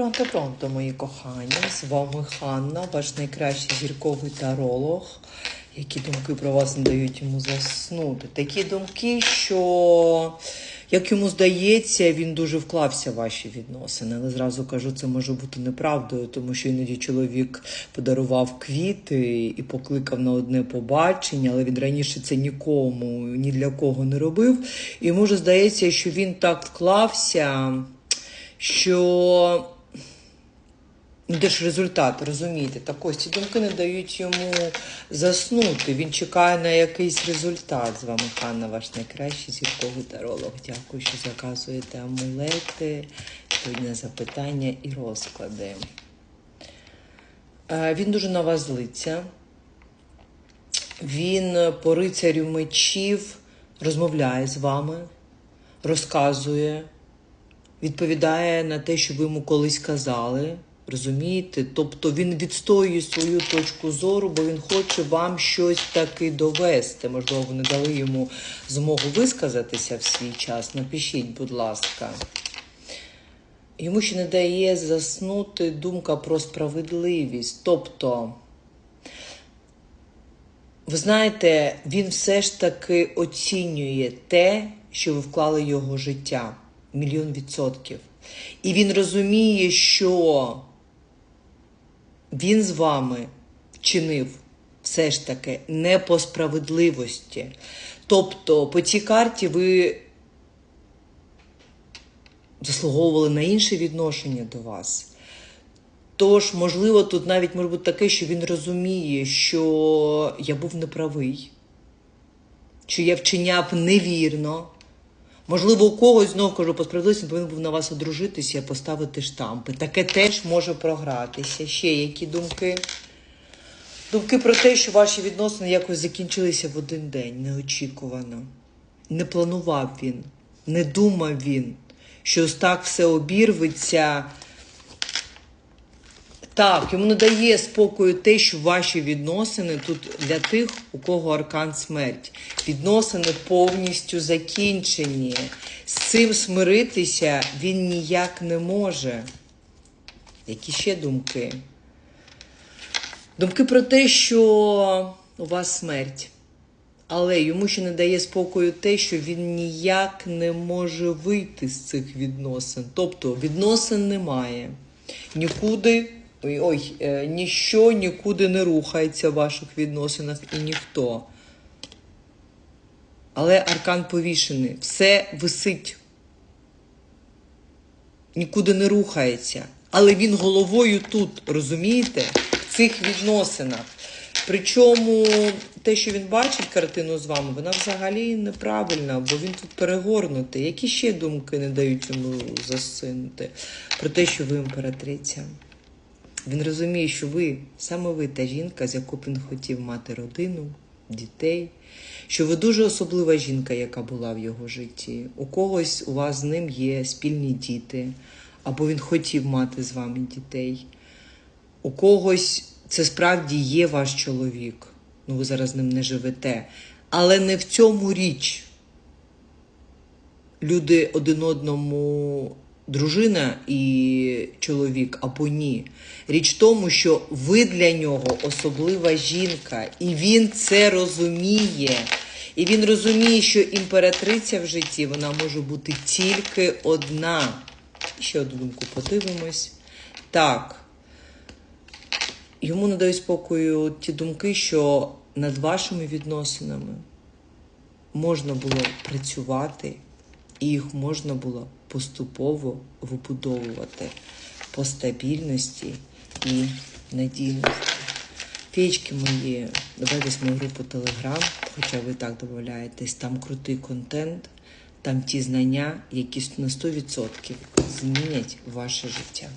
Пронто, пронто, мої кохані. З вами Ханна, ваш найкращий зірковий таролог. Які думки про вас не дають йому заснути? Такі думки, що, як йому здається, він дуже вклався в ваші відносини. Але зразу кажу, це може бути неправдою, тому що іноді чоловік подарував квіти і покликав на одне побачення, але він раніше це нікому ні для кого не робив. І йому здається, що він так вклався, що. Ну, де ж результат, розумієте? Так ось ці думки не дають йому заснути. Він чекає на якийсь результат. З вами Ханна, ваш найкращий зірковий таролог. Дякую, що заказуєте амулети, відповідні на запитання і розклади. Е, Він дуже на вас злиться. Він по рицарю мечів розмовляє з вами, розказує, відповідає на те, що ви йому колись казали. Розумієте? Тобто він відстоює свою точку зору, бо він хоче вам щось таки довести. Можливо, ви не дали йому змогу висказатися в свій час. Напишіть, будь ласка. Йому ще не дає заснути думка про справедливість. Тобто, ви знаєте, він все ж таки оцінює те, що ви вклали його життя. Мільйон відсотків. І він розуміє, що він з вами вчинив все ж таки не по справедливості. Тобто, по цій карті ви заслуговували на інше відношення до вас. Тож, можливо, тут навіть може бути таке, що він розуміє, що я був неправий, що я вчиняв невірно. Можливо, у когось знов кажу, по справедливості повинен був на вас одружитися, поставити штампи. Таке теж може програтися. Ще які думки? Думки про те, що ваші відносини якось закінчилися в один день, неочікувано. Не планував він, не думав він, що ось так все обірветься. Так, йому не дає спокою те, що ваші відносини тут для тих, у кого аркан смерть. Відносини повністю закінчені. З цим смиритися він ніяк не може. Які ще думки? Думки про те, що у вас смерть. Але йому ще не дає спокою те, що він ніяк не може вийти з цих відносин. Тобто відносин немає. Нікуди, ой, ой, е, ніщо нікуди не рухається в ваших відносинах і ніхто. Але аркан повішений. Все висить. Нікуди не рухається. Але він головою тут, розумієте, в цих відносинах. Причому те, що він бачить картину з вами, вона взагалі неправильна, бо він тут перегорнутий. Які ще думки не дають йому засинути? Про те, що ви імператриця. Він розуміє, що ви саме ви та жінка, з яку б він хотів мати родину, дітей, що ви дуже особлива жінка, яка була в його житті. У когось у вас з ним є спільні діти, або він хотів мати з вами дітей. У когось це справді є ваш чоловік. Ну, ви зараз з ним не живете. Але не в цьому річ. Люди один одному дружина і чоловік або ні. Річ в тому, що ви для нього особлива жінка, і він це розуміє. І він розуміє, що імператриця в житті вона може бути тільки одна. Ще одну думку подивимось. Так. Йому не дають спокою ті думки, що над вашими відносинами можна було працювати, і їх можна було поступово вибудовувати по стабільності і надійності. Фічки мої, додайтесь мою групу Телеграм, хоча ви так додаєтесь, там крутий контент, там ті знання, які на 100% змінять ваше життя.